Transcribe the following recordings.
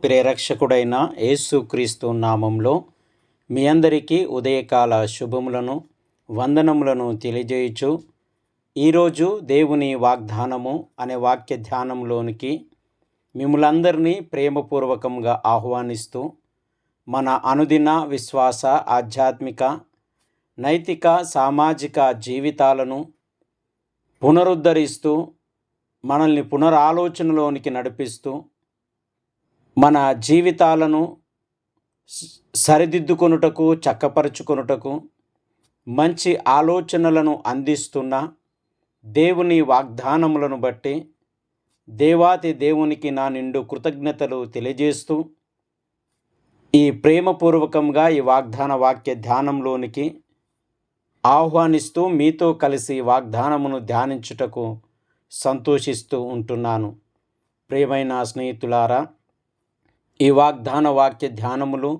ప్రేరక్షకుడైన యేసుక్రీస్తు నామంలో మీ అందరికీ ఉదయకాల శుభములను వందనములను తెలియజేయచ్చు ఈరోజు దేవుని వాగ్దానము అనే వాక్య ధ్యానంలోనికి మిమ్మలందరినీ ప్రేమపూర్వకంగా ఆహ్వానిస్తూ మన అనుదిన విశ్వాస ఆధ్యాత్మిక నైతిక సామాజిక జీవితాలను పునరుద్ధరిస్తూ మనల్ని పునరాలోచనలోనికి నడిపిస్తూ మన జీవితాలను సరిదిద్దుకొనుటకు చక్కపరుచుకొనుటకు మంచి ఆలోచనలను అందిస్తున్న దేవుని వాగ్దానములను బట్టి దేవాతి దేవునికి నా నిండు కృతజ్ఞతలు తెలియజేస్తూ ఈ ప్రేమపూర్వకంగా ఈ వాగ్దాన వాక్య ధ్యానంలోనికి ఆహ్వానిస్తూ మీతో కలిసి వాగ్దానమును ధ్యానించుటకు సంతోషిస్తూ ఉంటున్నాను. ప్రేమైన స్నేహితులారా ఈ వాగ్దాన వాక్య ధ్యానములు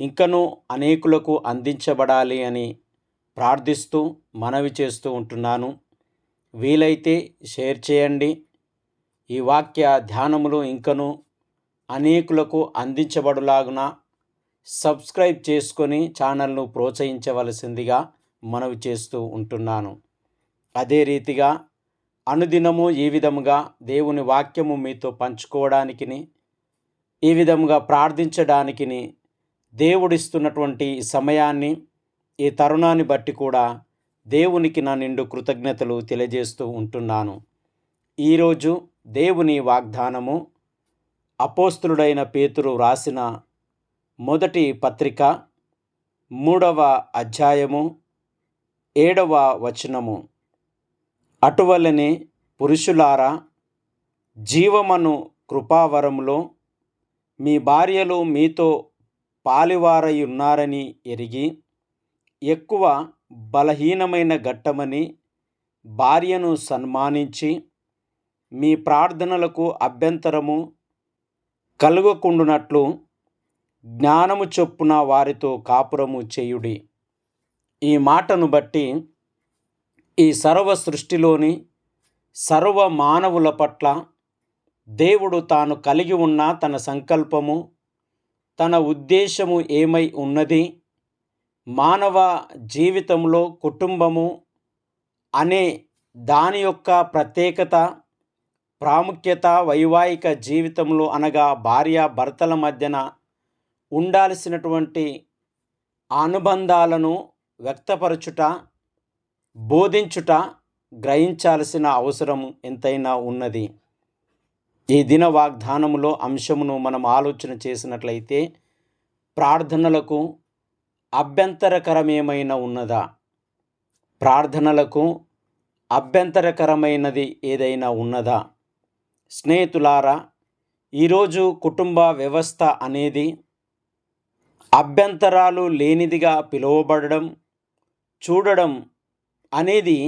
ఇంకనూ అనేకులకు అందించబడాలి అని ప్రార్థిస్తూ మనవి చేస్తూ ఉంటున్నాను. వీలైతే షేర్ చేయండి. ఈ వాక్య ధ్యానములు ఇంకనూ అనేకులకు అందించబడులాగున సబ్స్క్రైబ్ చేసుకొని ఛానల్ను ప్రోత్సహించవలసిందిగా మనవి చేస్తూ ఉంటున్నాను. అదే రీతిగా అనుదినము ఈ విధముగా దేవుని వాక్యము మీతో పంచుకోవడానికి ఈ విధంగా ప్రార్థించడానికి దేవుడిస్తున్నటువంటి సమయాన్ని ఈ తరుణాన్ని బట్టి కూడా దేవునికి నా నిండు కృతజ్ఞతలు తెలియజేస్తూ ఉంటున్నాను. ఈరోజు దేవుని వాగ్దానము అపోస్తులుడైన పేతురు రాసిన మొదటి పత్రిక మూడవ అధ్యాయము ఏడవ వచనము. అటువలనే పురుషులారా జీవమను కృపావరములో మీ భార్యలు మీతో పాలివారై ఉన్నారని ఎరిగి ఎక్కువ బలహీనమైన ఘట్టమని భార్యను సన్మానించి మీ ప్రార్థనలకు అభ్యంతరము కలుగకుండునట్లు జ్ఞానము చొప్పున వారితో కాపురము చేయుడి. ఈ మాటను బట్టి ఈ సర్వ సృష్టిలోని సర్వ మానవుల పట్ల దేవుడు తాను కలిగి ఉన్న తన సంకల్పము తన ఉద్దేశము ఏమై ఉన్నది? మానవ జీవితంలో కుటుంబము అనే దాని యొక్క ప్రత్యేకత ప్రాముఖ్యత వైవాహిక జీవితంలో అనగా భార్య భర్తల మధ్యన ఉండాల్సినటువంటి అనుబంధాలను వ్యక్తపరచుట బోధించుట గ్రహించాల్సిన అవసరం ఎంతైనా ఉన్నది. ఈ దిన వాగ్దానములో అంశమును మనం ఆలోచన చేసినట్లయితే ప్రార్థనలకు అభ్యంతరకరమేమైనా ఉన్నదా? ప్రార్థనలకు అభ్యంతరకరమైనది ఏదైనా ఉన్నదా? స్నేహితులారా ఈరోజు కుటుంబ వ్యవస్థ అనేది అభ్యంతరాలు లేనిదిగా పిలువబడడం చూడడం అనేది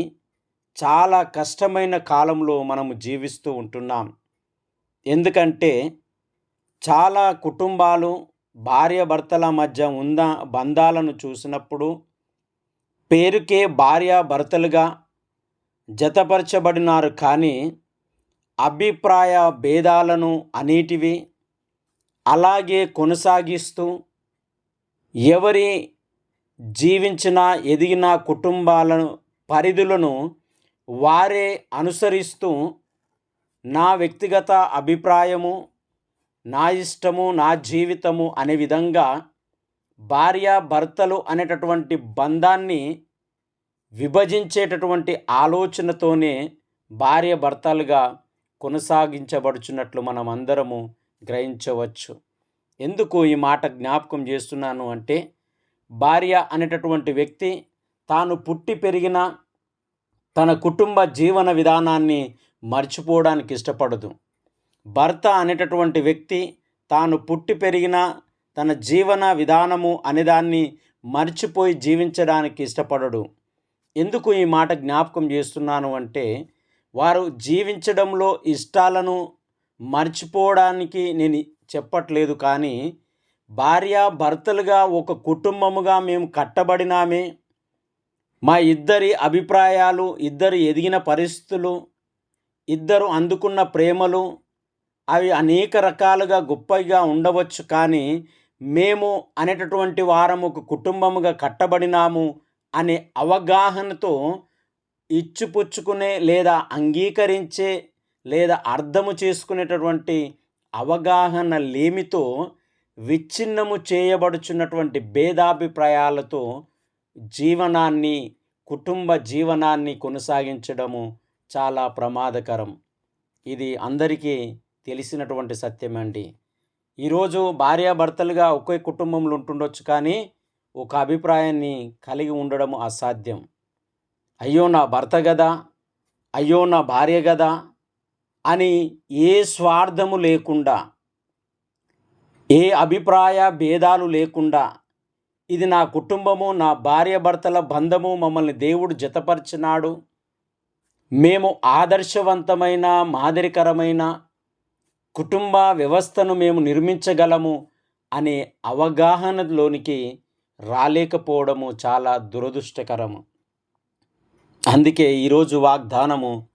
చాలా కష్టమైన కాలంలో మనము జీవిస్తూ ఉంటున్నాం. ఎందుకంటే చాలా కుటుంబాలు భార్యాభర్తల మధ్య ఉన్న బంధాలను చూసినప్పుడు పేరుకే భార్యాభర్తలుగా జతపరచబడినారు కానీ అభిప్రాయ భేదాలను అనేటివి అలాగే కొనసాగిస్తూ ఎవరి జీవించిన ఎదిగిన కుటుంబాలను పరిధులను వారే అనుసరిస్తూ నా వ్యక్తిగత అభిప్రాయము నా ఇష్టము నా జీవితము అనే విధంగా భార్య భర్తలు అనేటటువంటి బంధాన్ని విభజించేటటువంటి ఆలోచనతోనే భార్య భర్తలుగా కొనసాగించబడుచున్నట్లు మనం అందరము గ్రహించవచ్చు. ఎందుకు ఈ మాట జ్ఞాపకం చేస్తున్నాను అంటే భార్య అనేటటువంటి వ్యక్తి తాను పుట్టి పెరిగిన తన కుటుంబ జీవన విధానాన్ని మర్చిపోవడానికి ఇష్టపడదు. భర్త అనేటటువంటి వ్యక్తి తాను పుట్టి పెరిగిన తన జీవన విధానము అనేదాన్ని మర్చిపోయి జీవించడానికి ఇష్టపడడు. ఎందుకు ఈ మాట జ్ఞాపకం చేస్తున్నాను అంటే వారు జీవించడంలో ఇష్టాలను మర్చిపోవడానికి నేను చెప్పట్లేదు కానీ భార్య భర్తలుగా ఒక కుటుంబముగా మేము కట్టబడినామే. మా ఇద్దరి అభిప్రాయాలు ఇద్దరు ఎదిగిన పరిస్థితులు ఇద్దరు అందుకున్న ప్రేమలు అవి అనేక రకాలుగా గొప్పగా ఉండవచ్చు కానీ మేము అనేటటువంటి వారం ఒక కుటుంబముగా కట్టబడినాము అనే అవగాహనతో ఇచ్చిపుచ్చుకునే లేదా అంగీకరించే లేదా అర్థము చేసుకునేటటువంటి అవగాహన లేమితో విచ్ఛిన్నము చేయబడుచున్నటువంటి భేదాభిప్రాయాలతో జీవనాన్ని కుటుంబ జీవనాన్ని కొనసాగించడము చాలా ప్రమాదకరం. ఇది అందరికీ తెలిసినటువంటి సత్యమండి. ఈరోజు భార్యాభర్తలుగా ఒకే కుటుంబంలో ఉంటుండొచ్చు కానీ ఒక అభిప్రాయాన్ని కలిగి ఉండడం అసాధ్యం. అయ్యో నా భర్త గదా అయ్యో నా భార్య గదా అని ఏ స్వార్థము లేకుండా ఏ అభిప్రాయ భేదాలు లేకుండా ఇది నా కుటుంబము నా భార్య భర్తల బంధము మమ్మల్ని దేవుడు జతపరిచినాడు. మేము ఆదర్శవంతమైన మాదిరికరమైన కుటుంబ వ్యవస్థను మేము నిర్మించగలము అనే అవగాహనలోనికి రాలేకపోవడము చాలా దురదృష్టకరము. అందుకే ఈరోజు వాగ్దానము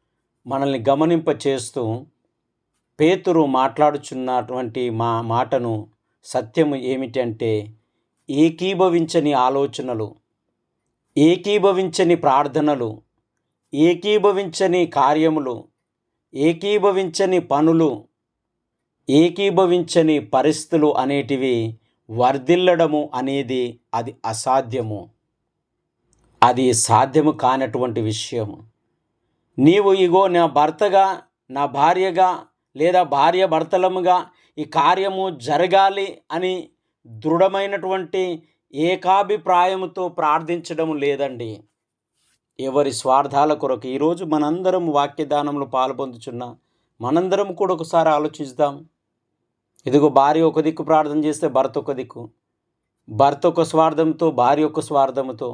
మనల్ని గమనింప చేస్తూ పేతురు మాట్లాడుచున్నటువంటి మా మాటను సత్యము ఏమిటంటే ఏకీభవించని ఆలోచనలు ఏకీభవించని ప్రార్థనలు ఏకీభవించని కార్యములు ఏకీభవించని పనులు ఏకీభవించని పరిస్థితులు అనేటివి వర్ధిల్లడము అనేది అది అసాధ్యము. అది సాధ్యము కానటువంటి విషయము. నీవు ఇగో నా భర్తగా నా భార్యగా లేదా భార్య భర్తలముగా ఈ కార్యము జరగాలి అని దృఢమైనటువంటి ఏకాభిప్రాయముతో ప్రార్థించడం లేదండి. ఎవరి స్వార్థాల కొరకు ఈరోజు మనందరం వాక్యదానంలో పాల్పొందుచున్నా మనందరం కూడా ఒకసారి ఆలోచిద్దాం. ఇదిగో భార్య ఒక దిక్కు ప్రార్థన చేస్తే భర్త ఒక దిక్కు. భర్త ఒక స్వార్థంతో భార్య ఒక స్వార్థంతో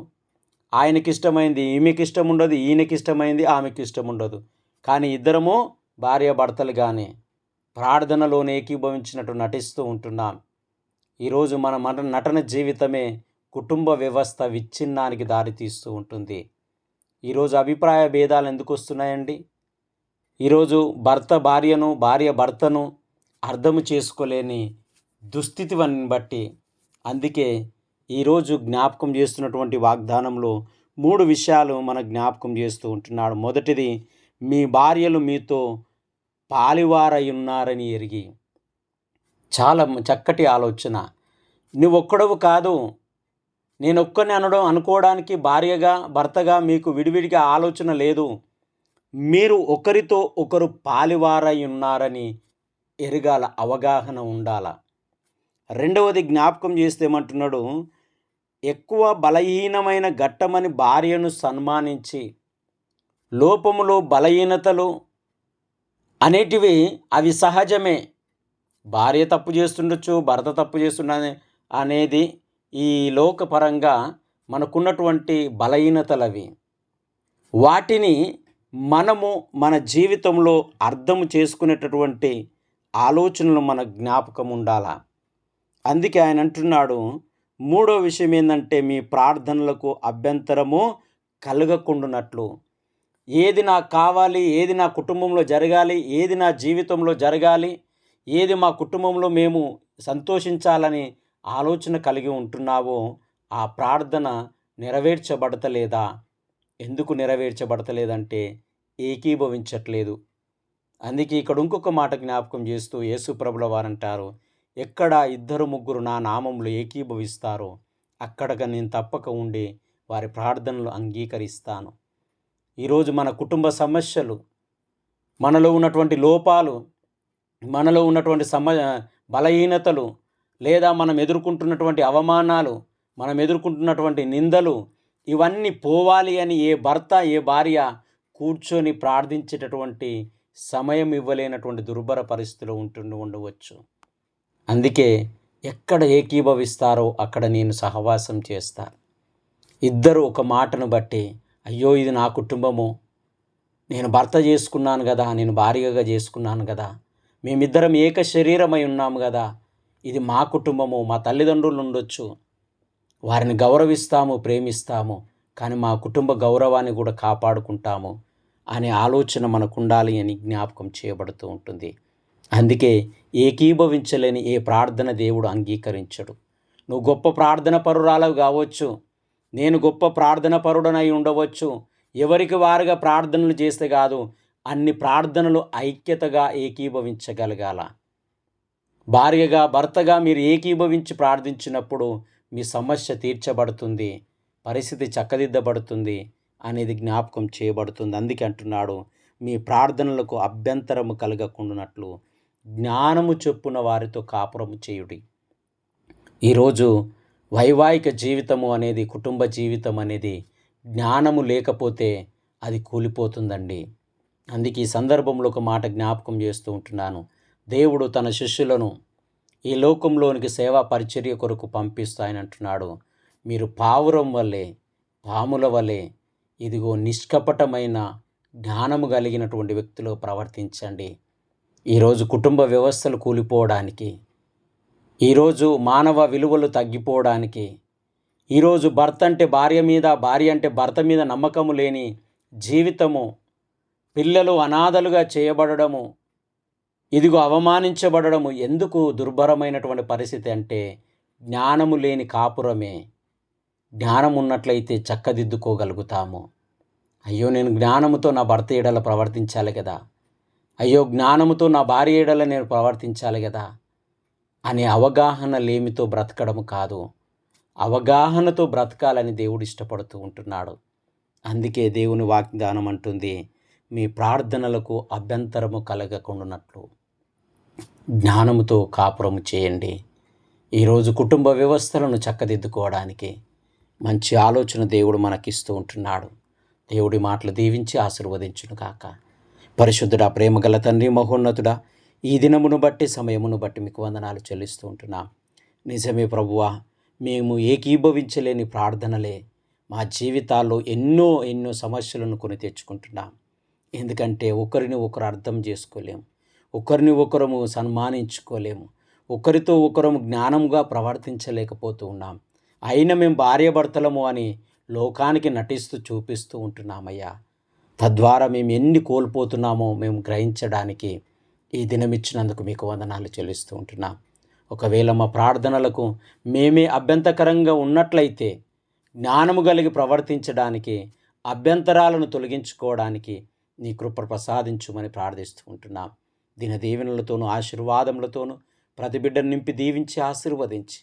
ఆయనకి ఇష్టమైంది ఈమెకి ఇష్టం ఉండదు ఈయనకి ఇష్టమైంది ఆమెకి ఇష్టం ఉండదు కానీ ఇద్దరము భార్య భర్తలుగానే ప్రార్థనలోనే ఏకీభవించినట్టు నటిస్తూ ఉంటున్నాం. ఈరోజు మన మన నటన జీవితమే కుటుంబ వ్యవస్థ విచ్ఛిన్నానికి దారితీస్తూ ఉంటుంది. ఈరోజు అభిప్రాయ భేదాలు ఎందుకు వస్తున్నాయండి? ఈరోజు భర్త భార్యను భార్య భర్తను అర్థము చేసుకోలేని దుస్థితిని బట్టి అందుకే ఈరోజు జ్ఞాపకం చేస్తున్నటువంటి వాగ్దానంలో మూడు విషయాలు మన జ్ఞాపకం చేస్తూ ఉంటున్నాడు. మొదటిది మీ భార్యలు మీతో పాలివారై ఉన్నారని ఎరిగి. చాలా చక్కటి ఆలోచన. నువ్వు ఒక్కడవు కాదు నేను ఒక్కని అనడం అనుకోవడానికి భార్యగా భర్తగా మీకు విడివిడిగా ఆలోచన లేదు. మీరు ఒకరితో ఒకరు పాలివారై ఉన్నారని ఎరగాల అవగాహన ఉండాల. రెండవది జ్ఞాపకం చేస్తే ఏమంటున్నాడు ఎక్కువ బలహీనమైన ఘట్టమని భార్యను సన్మానించి లోపములు బలహీనతలు అనేటివి అవి సహజమే. భార్య తప్పు చేస్తుండొచ్చు భర్త తప్పు చేస్తుండ అనేది ఈ లోకపరంగా మనకున్నటువంటి బలహీనతలవి. వాటిని మనము మన జీవితంలో అర్థం చేసుకునేటటువంటి ఆలోచనలు మన జ్ఞాపకం ఉండాలా? అందుకే ఆయన అంటున్నాడు మూడో విషయం ఏంటంటే మీ ప్రార్థనలకు అభ్యంతరము కలగకుండునట్లు. ఏది నాకు కావాలి ఏది నా కుటుంబంలో జరగాలి ఏది నా జీవితంలో జరగాలి ఏది మా కుటుంబంలో మేము సంతోషించాలని ఆలోచన కలిగి ఉంటున్నావో ఆ ప్రార్థన నెరవేర్చబడతలేదా? ఎందుకు నెరవేర్చబడతలేదంటే ఏకీభవించట్లేదు. అందుకే ఇక్కడ ఇంకొక మాట జ్ఞాపకం చేస్తూ యేసుప్రభుల వారంటారు ఎక్కడ ఇద్దరు ముగ్గురు నా నామంలో ఏకీభవిస్తారో అక్కడగా నేను తప్పక ఉండి వారి ప్రార్థనలు అంగీకరిస్తాను. ఈరోజు మన కుటుంబ సమస్యలు మనలో ఉన్నటువంటి లోపాలు మనలో ఉన్నటువంటి సమ బలహీనతలు లేదా మనం ఎదుర్కొంటున్నటువంటి అవమానాలు మనం ఎదుర్కొంటున్నటువంటి నిందలు ఇవన్నీ పోవాలి అని ఏ భర్త ఏ భార్య కూర్చొని ప్రార్థించేటటువంటి సమయం ఇవ్వలేనటువంటి దుర్భర పరిస్థితిలో ఉంటుండి ఉండవచ్చు. అందుకే ఎక్కడ ఏకీభవిస్తారో అక్కడ నేను సహవాసం చేస్తాను ఇద్దరు ఒక మాటను బట్టి అయ్యో ఇది నా కుటుంబము నేను భర్త చేసుకున్నాను కదా నేను భార్యగా చేసుకున్నాను కదా మేమిద్దరం ఏక శరీరమై ఉన్నాము కదా ఇది మా కుటుంబము మా తల్లిదండ్రులు ఉండొచ్చు. వారిని గౌరవిస్తాము ప్రేమిస్తాము కానీ మా కుటుంబ గౌరవాన్ని కూడా కాపాడుకుంటాము అనే ఆలోచన మనకు ఉండాలి అని జ్ఞాపకం చేయబడుతూ ఉంటుంది. అందుకే ఏకీభవించలేని ఏ ప్రార్థన దేవుడు అంగీకరించడు. నువ్వు గొప్ప ప్రార్థన పరురాలవు కావచ్చు నేను గొప్ప ప్రార్థన పరుడనై ఉండవచ్చు ఎవరికి వారుగా ప్రార్థనలు చేస్తే కాదు అన్ని ప్రార్థనలు ఐక్యతగా ఏకీభవించగలగాల. భార్యగా భర్తగా మీరు ఏకీభవించి ప్రార్థించినప్పుడు మీ సమస్య తీర్చబడుతుంది పరిస్థితి చక్కదిద్దబడుతుంది అనేది జ్ఞాపకం చేయబడుతుంది. అందుకే అంటున్నాడు మీ ప్రార్థనలకు అభ్యంతరము కలగకుండానట్లు జ్ఞానము చొప్పున వారితో కాపురము చేయుడి. ఈరోజు వైవాహిక జీవితము అనేది కుటుంబ జీవితం అనేది జ్ఞానము లేకపోతే అది కూలిపోతుందండి. అందుకే ఈ సందర్భంలో ఒక మాట జ్ఞాపకం చేస్తూ ఉంటున్నాను. దేవుడు తన శిష్యులను ఈ లోకంలోనికి సేవా పరిచర్య కొరకు పంపిస్తాయనంటున్నాడు అంటున్నాడు. మీరు పావురం వల్లే పాముల వలె ఇదిగో నిష్కపటమైన జ్ఞానము కలిగినటువంటి వ్యక్తులు ప్రవర్తించండి. ఈరోజు కుటుంబ వ్యవస్థలు కూలిపోవడానికి ఈరోజు మానవ విలువలు తగ్గిపోవడానికి ఈరోజు భర్త అంటే భార్య మీద భార్య అంటే భర్త మీద నమ్మకము లేని జీవితము పిల్లలు అనాథలుగా చేయబడము ఇదిగో అవమానించబడము ఎందుకు దుర్భరమైనటువంటి పరిస్థితి అంటే జ్ఞానము లేని కాపురమే జ్ఞానం ఉన్నట్లయితే చక్కదిద్దుకోగలుగుతాము. అయ్యో నేను జ్ఞానముతో నా భర్త ఏడల ప్రవర్తించాలి కదా. అయ్యో జ్ఞానముతో నా భార్య ఏడల నేను ప్రవర్తించాలి కదా అనే అవగాహన లేమితో బ్రతకడం కాదు. అవగాహనతో బ్రతకాలని దేవుడు ఇష్టపడుతూ ఉంటున్నాడు. అందుకే దేవుని వాగ్దానం అంటుంది మీ ప్రార్థనలకు అభ్యంతరము కలగకుండానట్లు. జ్ఞానముతో కాపురము చేయండి. ఈరోజు కుటుంబ వ్యవస్థలను చక్కదిద్దుకోవడానికి మంచి ఆలోచన దేవుడు మనకిస్తూ ఉంటున్నాడు. దేవుడి మాటలు దీవించి ఆశీర్వదించును కాక పరిశుద్ధుడా ప్రేమగల తండ్రి మహోన్నతుడా ఈ దినమును బట్టి సమయమును బట్టి మీకు వందనాలు చెల్లిస్తూ ఉంటున్నాం. నిజమే ప్రభువా మేము ఏకీభవించలేని ప్రార్థనలే మా జీవితాల్లో ఎన్నో ఎన్నో సమస్యలను కొని తెచ్చుకుంటున్నాం. ఎందుకంటే ఒకరిని ఒకరు అర్థం చేసుకోలేము ఒకరిని ఒకరము సన్మానించుకోలేము. ఒకరితో ఒకరము జ్ఞానముగా ప్రవర్తించలేకపోతూ ఉన్నాం. అయినా మేము భార్యాభర్తలము అని లోకానికి నటిస్తూ చూపిస్తూ ఉంటున్నామయ్యా. తద్వారా మేము ఎన్ని కోల్పోతున్నామో మేము గ్రహించడానికి ఈ దినం ఇచ్చినందుకు మీకు వందనాలు చెల్లిస్తూ ఉంటున్నాం. ఒకవేళ మా ప్రార్థనలకు మేమే అభ్యంతకరంగా ఉన్నట్లయితే జ్ఞానము కలిగి ప్రవర్తించడానికి అభ్యంతరాలను తొలగించుకోవడానికి నీ కృప ప్రసాదించుమని ప్రార్థిస్తూ ఉంటున్నాం. దిన దీవెనలతోనూ ఆశీర్వాదములతోనూ ప్రతి బిడ్డను నింపి దీవించి ఆశీర్వదించి.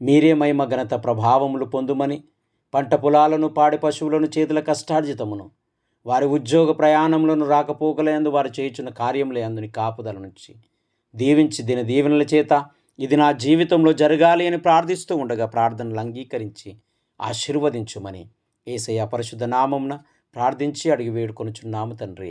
మీరే మహిమ ఘనత ప్రభావములు పొందుమని పంట పొలాలను పాడి పశువులను చేతుల కష్టార్జితమును వారి ఉద్యోగ ప్రయాణములను రాకపోకలందు వారు చేయుచున్న కార్యములే అందుని కాపుదల నుంచి దీవించి దిన దీవెనల చేత ఇది నా జీవితంలో జరగాలి అని ప్రార్థిస్తూ ఉండగా ప్రార్థనలు అంగీకరించి ఆశీర్వదించుమని ఏసయ్య పరిశుద్ధ నామంన ప్రార్థించి అడిగి వేడుకొనుచున్నాము తండ్రి.